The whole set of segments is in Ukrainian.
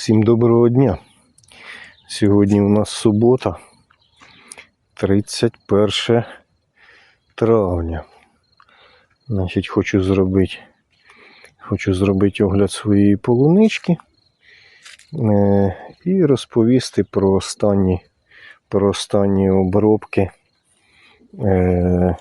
Всім доброго дня. Сьогодні у нас субота, 31 травня. Значить, хочу зробити, хочу зробити огляд своєї полунички е, і розповісти про останні, про останні обробки е,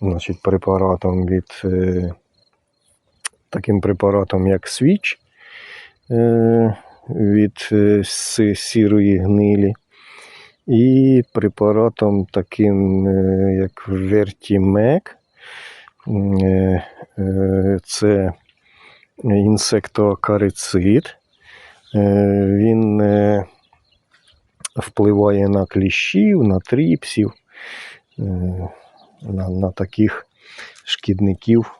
значить, препаратом від е, таким препаратом, як свіч. Від е, сірої гнилі. І препаратом таким, е, як Вертімек. Це інсектоакарицид. Е, Він впливає на кліщів, на тріпсів, на, на таких шкідників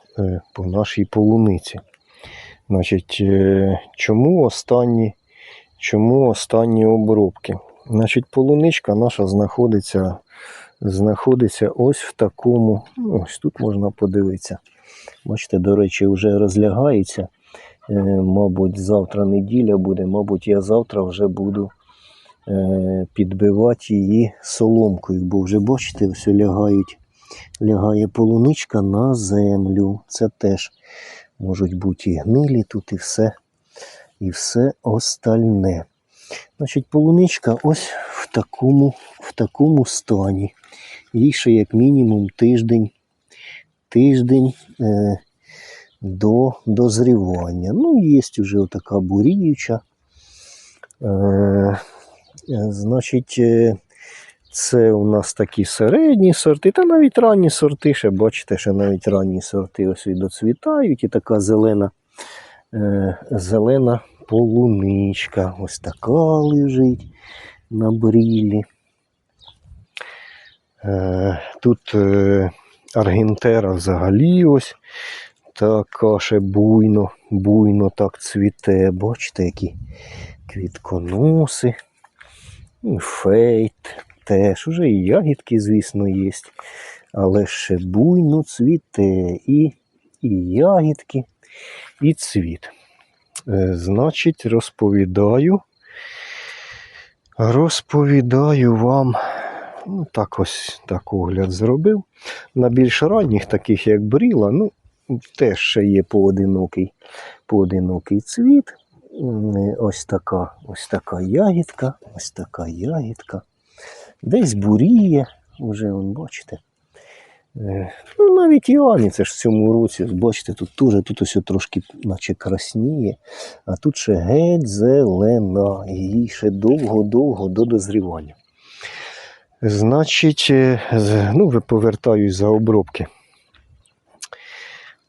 по нашій полуниці. Значить, е, чому останні, чому останні обробки? Значить, полуничка наша знаходиться, знаходиться ось в такому. ну, Ось тут можна подивитися. Бачите, до речі, вже розлягається. Е, Мабуть, завтра неділя буде, мабуть, я завтра вже буду е, підбивати її соломкою, бо вже бачите, ось лягають, лягає полуничка на землю. Це теж можуть бути і гнилі тут, і все, і все остальне. Значить, полуничка ось в такому, в такому стані. Їй ще як мінімум тиждень, тиждень е, до дозрівання. Ну, є вже така буріюча. Е, е, значить, е, це у нас такі середні сорти, та навіть ранні сорти, ще бачите, що навіть ранні сорти ось і доцвітають, і така зелена, е, зелена полуничка. Ось така лежить на брілі. Е, тут е, аргентера взагалі ось така ще буйно, буйно так цвіте. Бачите, які квітконоси, фейт теж. Уже і ягідки, звісно, є. Але ще буйно цвіте і, і ягідки, і цвіт. Е, значить, розповідаю. Розповідаю вам. Ну, так ось так огляд зробив. На більш ранніх, таких як бріла, ну, теж ще є поодинокий, поодинокий цвіт. Ось така, ось така ягідка, ось така ягідка. Десь буріє, вже вон, бачите. Е, Ну, навіть Іоанні, це ж в цьому році, бачите, тут теж тут ось трошки наче красніє, а тут ще геть зелена, і ще довго-довго до дозрівання. Значить, е, ну, повертаюсь за обробки.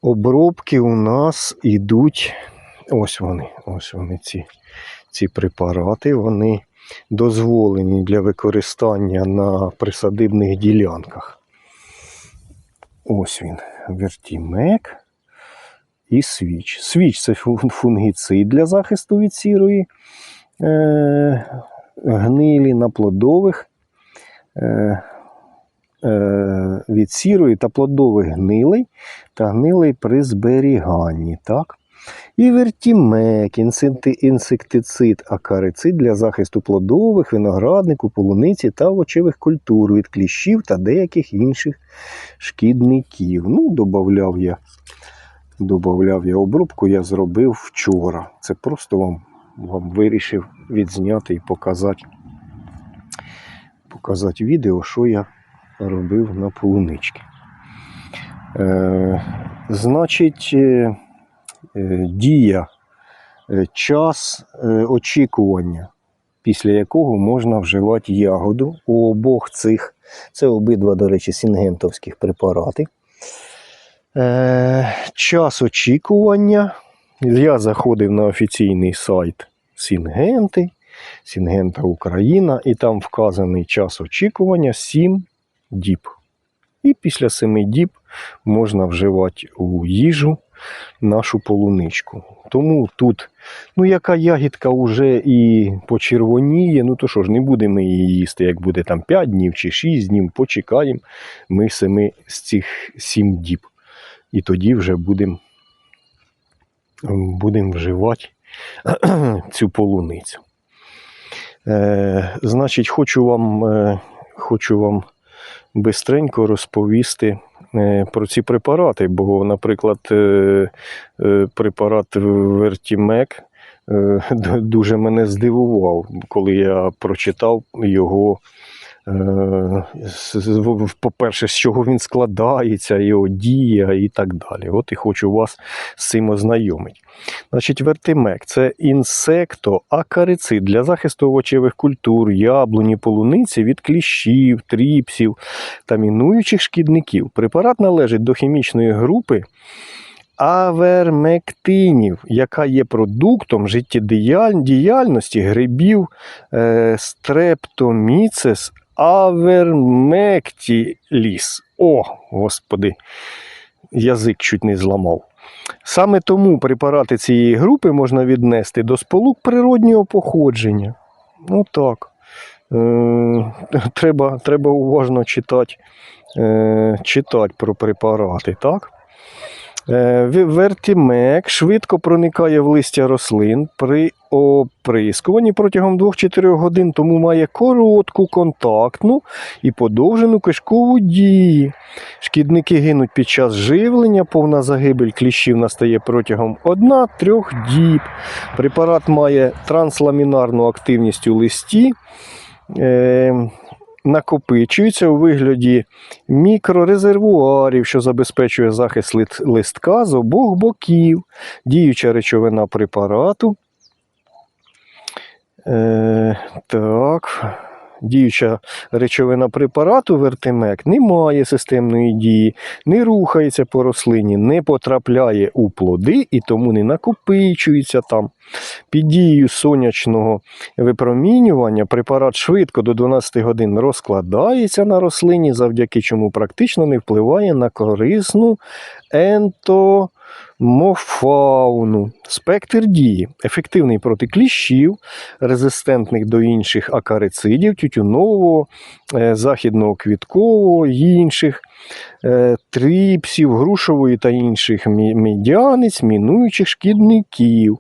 Обробки у нас йдуть, ось вони, ось вони, ці, ці препарати, вони дозволені для використання на присадибних ділянках. Ось він, вертімек і свіч. Свіч це фунгіцид для захисту від сірої е, гнилі на плодових. Е, е, від сірої та плодових гнилей та гнилей при зберіганні. Так? І вертімек, інсекти- інсектицид, акарицид для захисту плодових, винограднику, полуниці та овочевих культур від кліщів та деяких інших шкідників. Ну, додавав я, додавав я обробку, я зробив вчора. Це просто вам, вам вирішив відзняти і показати, показати відео, що я робив на полунички. Е, значить, е, дія, е, час е, очікування, після якого можна вживати ягоду у обох цих, це обидва, до речі, сінгентовських препарати. Е, час очікування. Я заходив на офіційний сайт Сінгенти, Сінгента Україна, і там вказаний час очікування 7 діб. І після 7 діб можна вживати у їжу нашу полуничку. Тому тут, ну, яка ягідка вже і почервоніє, ну то що ж, не будемо її їсти, як буде там 5 днів чи 6 днів, почекаємо ми семи з цих 7 діб. І тоді вже будемо будем вживати цю полуницю. Е, значить, хочу вам, е, хочу вам бистренько розповісти про ці препарати, бо, наприклад, е, е, препарат Вертімек дуже мене здивував, коли я прочитав його. Е, По-перше, з чого він складається, його дія і так далі. От і хочу вас з цим ознайомити. Значить, вертимек це інсектоакарицид для захисту овочевих культур, яблуні, полуниці від кліщів, тріпсів та мінуючих шкідників. Препарат належить до хімічної групи авермектинів, яка є продуктом життєдіяльності грибів е, стрептоміцес авермектіліс. О, господи, язик чуть не зламав. Саме тому препарати цієї групи можна віднести до сполук природнього походження. Ну так. Е, треба, треба уважно читати, е, читати про препарати, так? Е, Вертімек швидко проникає в листя рослин при оприскуванні протягом 2-4 годин, тому має коротку контактну і подовжену кишкову дію. Шкідники гинуть під час живлення, повна загибель кліщів настає протягом 1-3 діб. Препарат має трансламінарну активність у листі. Накопичується у вигляді мікрорезервуарів, що забезпечує захист листка з обох боків, діюча речовина препарату. Е, так. Діюча речовина препарату вертимек не має системної дії, не рухається по рослині, не потрапляє у плоди і тому не накопичується там. Під дією сонячного випромінювання препарат швидко до 12 годин розкладається на рослині, завдяки чому практично не впливає на корисну ентомофауну. Спектр дії ефективний проти кліщів, резистентних до інших акарицидів, тютюнового, е, західного квіткового, інших, е, тріпсів, грушової та інших медіаниць, мінуючих шкідників.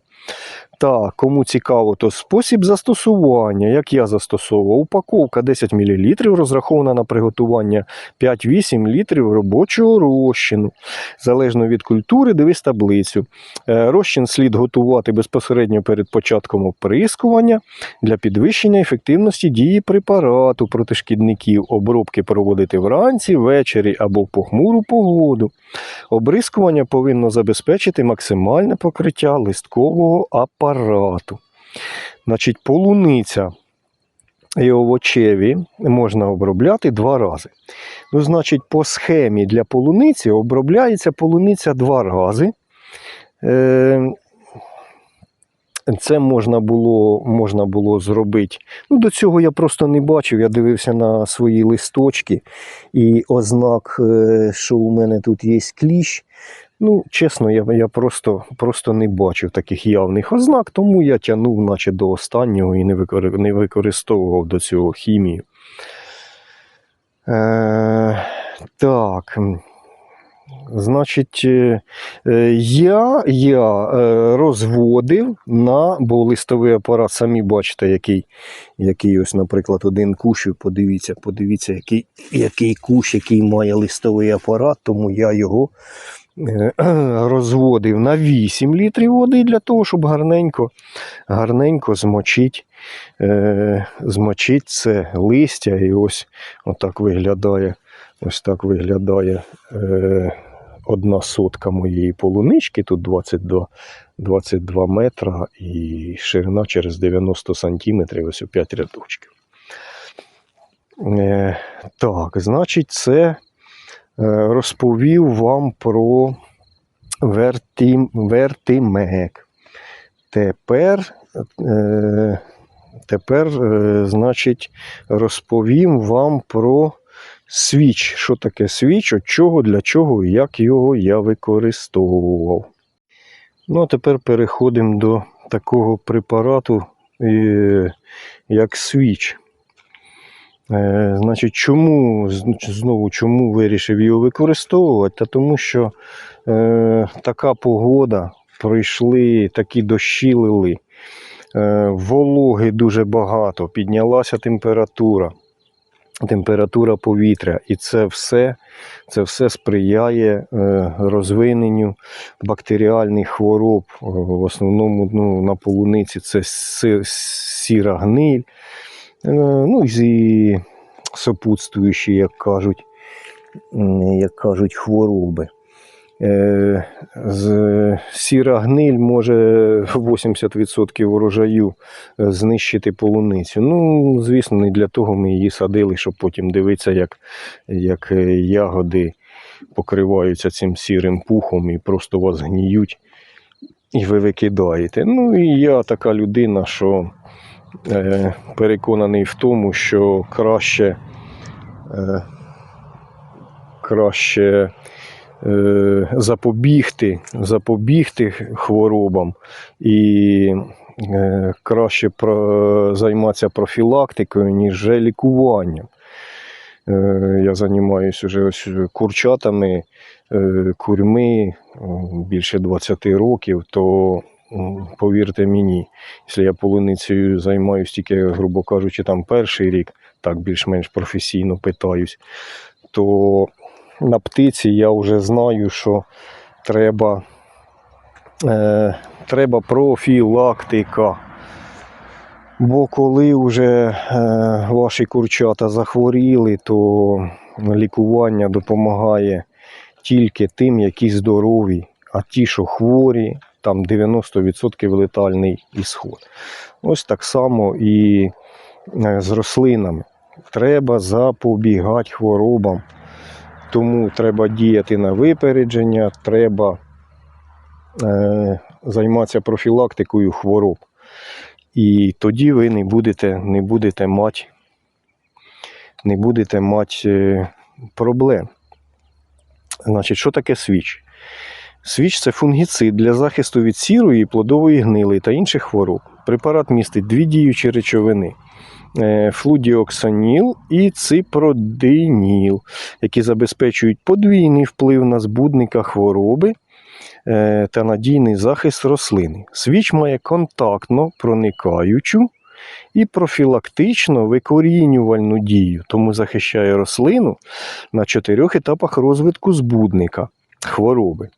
Так, кому цікаво, то спосіб застосування, як я застосовував, упаковка 10 мл розрахована на приготування 5-8 літрів робочого розчину. Залежно від культури, дивись таблицю. Е, Розчин слід готувати безпосередньо перед початком оприскування для підвищення ефективності дії препарату проти шкідників. Обробки проводити вранці, ввечері або в похмуру погоду. Обрискування повинно забезпечити максимальне покриття листкового апарату. Значить, полуниця і овочеві можна обробляти два рази. Ну, значить, по схемі для полуниці обробляється полуниця два рази. Е, Це можна було, можна було зробити. Ну, до цього я просто не бачив. Я дивився на свої листочки і ознак, е, що у мене тут є кліщ. Ну, чесно, я, я просто, просто не бачив таких явних ознак, тому я тягнув, наче до останнього і не, викори- не використовував до цього хімію. Е, так. Значить, е, е, я, я е, розводив на, бо листовий апарат, самі бачите, який, який ось, наприклад, один кущ, подивіться, подивіться, який, який кущ, який має листовий апарат, тому я його розводив на 8 літрів води для того, щоб гарненько, гарненько змочити, е, змочити це листя. І ось отак виглядає, ось так виглядає е, одна сотка моєї полунички. Тут 22, 22 метра і ширина через 90 сантиметрів, ось у 5 рядочків. Е, так, значить, це е, розповів вам про вертимек. Тепер, е, тепер е, значить, розповім вам про свіч. Що таке свіч, от чого, для чого і як його я використовував. Ну, а тепер переходимо до такого препарату, е, як свіч. Е, значить, чому знову чому вирішив його використовувати? Та тому що е, така погода, пройшли такі дощі лили, е, вологи дуже багато, піднялася температура, температура повітря, і це все, це все сприяє е, розвиненню бактеріальних хвороб. Е, В основному ну, на полуниці це сіра гниль, ну і сопутствуючі, як кажуть, як кажуть, хвороби. Е, Сіра гниль може 80% урожаю е, знищити полуницю. Ну, звісно, не для того ми її садили, щоб потім дивитися, як, як е, ягоди покриваються цим сірим пухом і просто вас гніють, і ви викидаєте. Ну і я така людина, що е, переконаний в тому, що краще, е, краще е, запобігти, запобігти хворобам і е, краще займатися профілактикою, ніж лікуванням. Е, я займаюся вже ось курчатами, е, курьми більше 20 років, то повірте мені, якщо я полуницею займаюся тільки, грубо кажучи, там перший рік, так більш-менш професійно питаюсь, то на птиці я вже знаю, що треба, е, треба профілактика. Бо коли вже е, ваші курчата захворіли, то лікування допомагає тільки тим, які здорові, а ті, що хворі, там 90% летальний ісход. Ось так само і е, з рослинами. Треба запобігати хворобам. Тому треба діяти на випередження, треба е, займатися профілактикою хвороб. І тоді ви не будете, не будете мати, не будете мати е, проблем. Значить, що таке свіч? Свіч це фунгіцид для захисту від сірої плодової гнили та інших хвороб. Препарат містить дві діючі речовини: е, флудіоксаніл і ципродиніл, які забезпечують подвійний вплив на збудника хвороби е, та надійний захист рослини. Свіч має контактно проникаючу і профілактично викорінювальну дію, тому захищає рослину на чотирьох етапах розвитку збудника хвороби.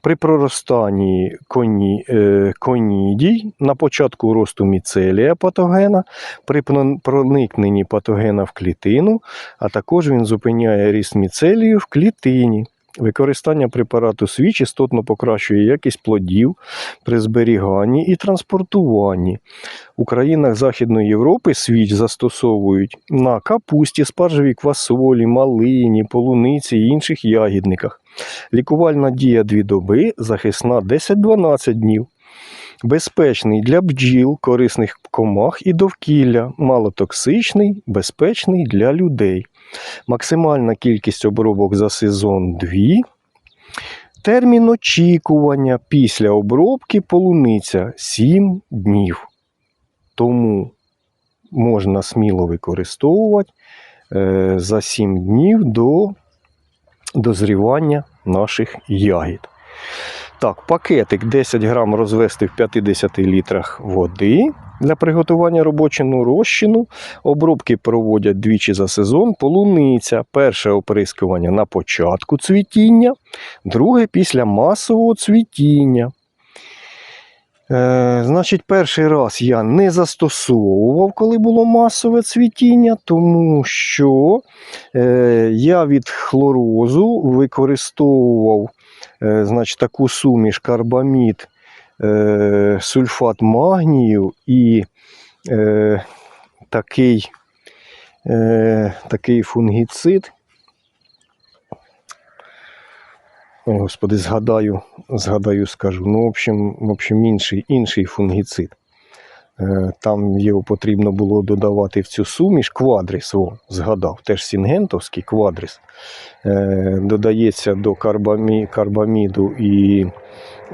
При проростанні коні, е, конідій на початку росту міцелія патогена, при проникненні патогена в клітину, а також він зупиняє ріст міцелію в клітині. Використання препарату свіч істотно покращує якість плодів при зберіганні і транспортуванні. У країнах Західної Європи свіч застосовують на капусті, спаржевій квасолі, малині, полуниці і інших ягідниках. Лікувальна дія 2 доби, захисна 10-12 днів. Безпечний для бджіл, корисних комах і довкілля, малотоксичний, безпечний для людей. Максимальна кількість обробок за сезон 2. Термін очікування після обробки полуниця 7 днів. Тому можна сміло використовувати е, за 7 днів до дозрівання наших ягід. Так, пакетик 10 грам розвести в 50 літрах води для приготування робочого розчину. Обробки проводять двічі за сезон. Полуниця. Перше оприскування на початку цвітіння, друге після масового цвітіння. Е, значить, перший раз я не застосовував, коли було масове цвітіння, тому що е, я від хлорозу використовував значить, таку суміш карбамід, е, сульфат магнію і е, такий, е, такий фунгіцид. Господи, згадаю, згадаю, скажу. Ну, в общем, в общем інший, інший фунгіцид. Е, Там його потрібно було додавати в цю суміш. Квадрис, о, згадав, теж сінгентовський квадрис. Е, Додається до карбамі, карбаміду і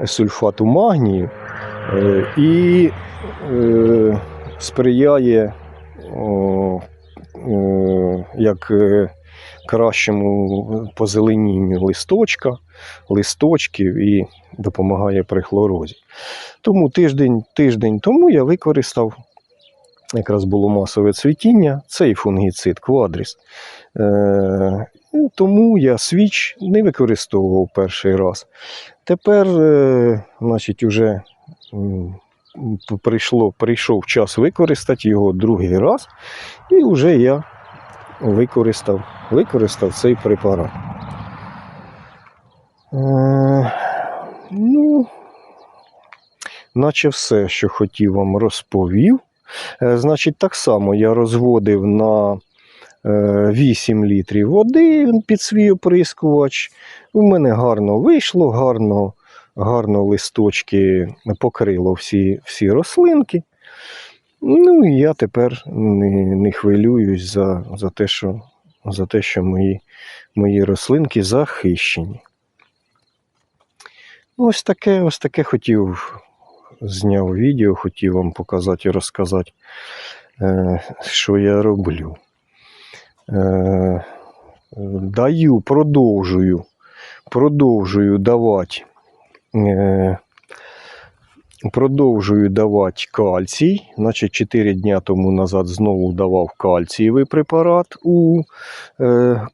сульфату магнію е, і сприяє як кращому позеленінню листочка, листочків і допомагає при хлорозі. Тому тиждень, тиждень тому я використав, якраз було масове цвітіння, цей фунгіцид квадріс. Е, тому я свіч не використовував перший раз. Тепер, е, значить, уже прийшло, прийшов час використати його другий раз, і вже я використав, використав цей препарат. Е, ну, наче все, що хотів вам розповів. Е, значить, так само я розводив на е, 8 літрів води під свій оприскувач. У мене гарно вийшло, гарно, гарно листочки покрило всі, всі рослинки. Ну і я тепер не, не хвилююсь за, за, те, що, за те, що мої, мої рослинки захищені. Ось таке, ось таке хотів, зняв відео, хотів вам показати і розказати, е, що я роблю. Е, даю, продовжую, продовжую давати. Е, Продовжую давати кальцій. Значить, 4 дня тому назад знову давав кальцієвий препарат у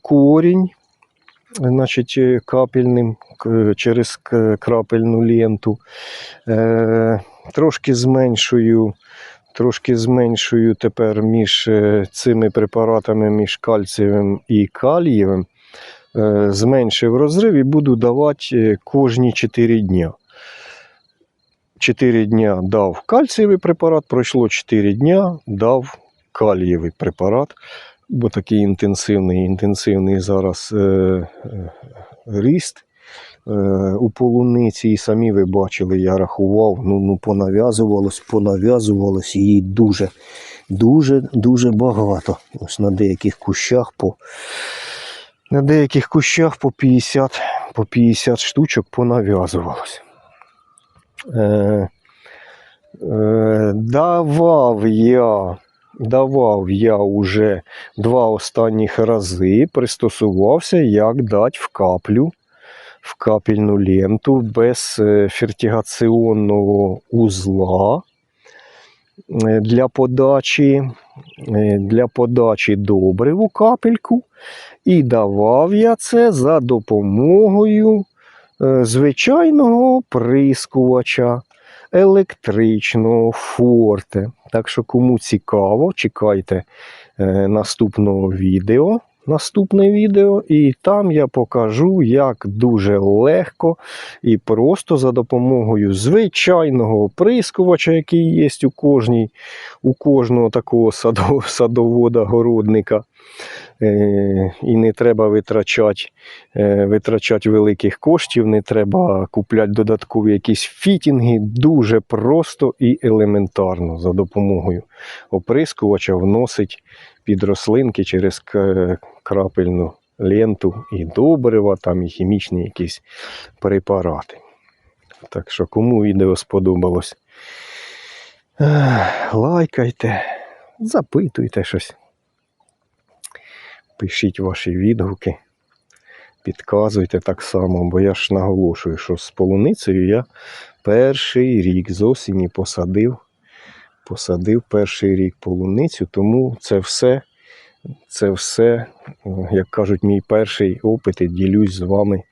корінь, значить, е, капельним через крапельну ленту. Е, трошки зменшую. Трошки зменшую тепер між е, цими препаратами, між кальцієвим і калієвим. Зменшив розрив і буду давати кожні 4 дня. 4 дня дав кальцієвий препарат, пройшло 4 дня, дав калієвий препарат, бо такий інтенсивний, інтенсивний зараз е, е, ріст е, у полуниці. І самі ви бачили, я рахував, ну, ну понав'язувалось, понав'язувалось її дуже, дуже, дуже багато. Ось на деяких кущах по, на деяких кущах по 50, по 50 штучок понав'язувалось. Е, е, давав я, давав я уже два останніх рази, пристосувався, як дати в каплю, в капельну ленту без е, фертигаціонного узла е, для подачі, е, для подачі добрив у капельку. І давав я це за допомогою звичайного оприскувача електричного форте. Так що, кому цікаво, чекайте е, наступного відео. Наступне відео, і там я покажу, як дуже легко і просто за допомогою звичайного оприскувача, який є у кожній, у кожного такого садовода-городника. Е, і не треба витрачати, е, витрачати великих коштів, не треба купляти додаткові якісь фітінги. Дуже просто і елементарно за допомогою оприскувача вносить під рослинки через крапельну ленту і добрива, там і хімічні якісь препарати. Так що, кому відео сподобалось, лайкайте, запитуйте щось. Пишіть ваші відгуки, підказуйте так само, бо я ж наголошую, що з полуницею я перший рік з осені посадив, посадив перший рік полуницю, тому це все, це все, як кажуть, мій перший опит і ділюсь з вами.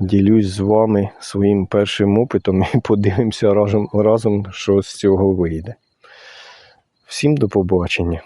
Ділюсь з вами своїм першим опитом і подивимося разом, разом що з цього вийде. Всім до побачення.